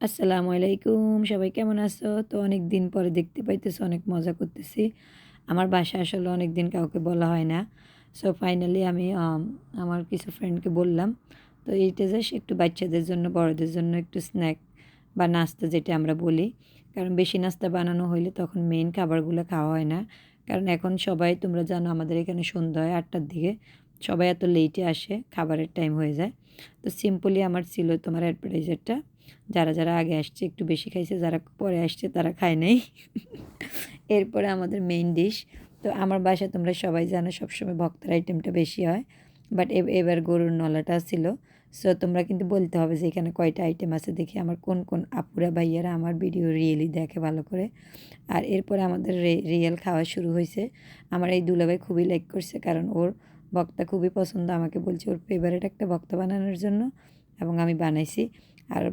আসসালামু আলাইকুম, সবাই কেমন আছো? তো অনেক দিন পরে দেখতে পাইতেছো, অনেক মজা করতেছি। আমার বাসা আসলে অনেক দিন কাউকে বলা হয় না। সো ফাইনালি আমি আমার কিছু ফ্রেন্ডকে বললাম। তো এইটা জাস্ট একটু বাচ্চাদের জন্য, বড়দের জন্য একটু স্ন্যাক বা নাস্তা যেটা আমরা বলি। কারণ বেশি নাস্তা বানানো হইলে তখন মেইন খাবারগুলো খাওয়া হয় না। কারণ এখন সবাই, তোমরা জানো আমাদের এখানে সন্ধ্যা হয় আটটার দিকে সবাই এত লেটে আসে, খাবারের টাইম হয়ে যায়। তো সিম্পলি আমার ছিল তোমার অ্যাডভার্টাইজারটা যারা যারা আগে আসছে, একটু বেশি খাইছে, যারা পরে আসছে, তারা খায় নাই। এরপরে আমাদের মেইন ডিশ তো আমার বাসায় তোমরা সবাই জানো সবসময় ভক্তের আইটেমটা বেশি হয় বাট এবার গরুর নলাটা ছিল। সো তোমরা কিন্তু বলতে হবে যে এখানে কয়টা আইটেম আছে, দেখি আমার কোন কোন আপুরা ভাইয়ারা আমার ভিডিও রিয়েলি দেখে ভালো করে। আর এরপরে আমাদের রিয়েল খাওয়া শুরু হয়েছে আমার এই দুলাভাই খুবই লাইক করছে, কারণ ওর বক্তা খুবই পছন্দ। আমাকে বলছে, ওর ফেভারিট একটা বক্তা বানানোর জন্য এবং আমি বানাইছি। আর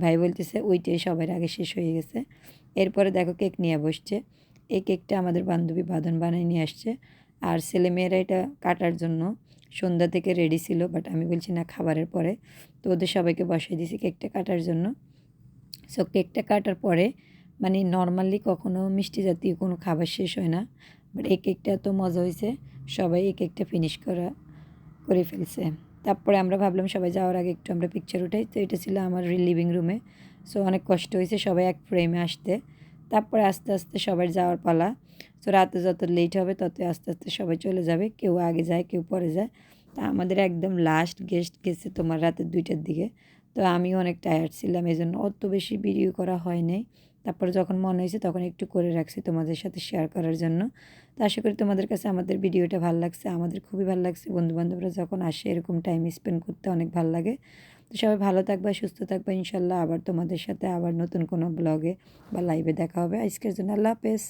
ভাই বলতেছে, ওইটাই সবার আগে শেষ হয়ে গেছে। এরপরে দেখো কেক নিয়ে বসছে। এই কেকটা আমাদের বান্ধবী বাঁধন বানাই নিয়ে আসছে। আর ছেলেমেয়েরা এটা কাটার জন্য সন্ধ্যা থেকে রেডি ছিল বাট আমি বলছি, না, খাবারের পরে। তো ওদের সবাইকে বসাই দিয়েছি কেকটা কাটার জন্য। সো কেকটা কাটার পরে মানে নর্মালি কখনো মিষ্টি জাতীয় কোনো খাবার শেষ হয় না বাট এই কেকটা এত মজা হয়েছে, সবাই এই কেকটা ফিনিশ করা, করে ফেলছে। তারপরে আমরা ভাবলাম সবাই যাওয়ার আগে একটু আমরা পিকচার উঠাই। তো এটা ছিল আমার লিভিং রুমে সো অনেক কষ্ট হয়েছে সবাই এক ফ্রেমে আসতে। তারপরে আস্তে আস্তে সবার যাওয়ার পালা। তো রাতে যত লেট হবে তত আস্তে আস্তে সবাই চলে যাবে। কেউ আগে যায়, কেউ পরে যায়। তা আমাদের একদম লাস্ট গেস্ট গেছে তোমার রাতের দুইটার দিকে। তো আমিও অনেক টায়ার্ড ছিলাম এই জন্য অত বেশি ভিডিও করা হয় নাই তারপরে যখন মনে হয়েছে তখন একটু করে রাখছি তোমাদের সাথে শেয়ার করার জন্য। তো আশা করি তোমাদের কাছে আমাদের ভিডিওটা ভালো লাগছে, আমাদের খুবই ভালো লাগছে। বন্ধুবান্ধবরা যখন আসে এরকম টাইম স্পেন্ড করতে অনেক ভালো লাগে। তো সবাই ভালো থাকবা, সুস্থ থাকবা, ইনশাল্লাহ আবার তোমাদের সাথে আবার নতুন কোনো ব্লগে বা লাইভে দেখা হবে। আজকের জন্য আল্লাহ হাফেজ।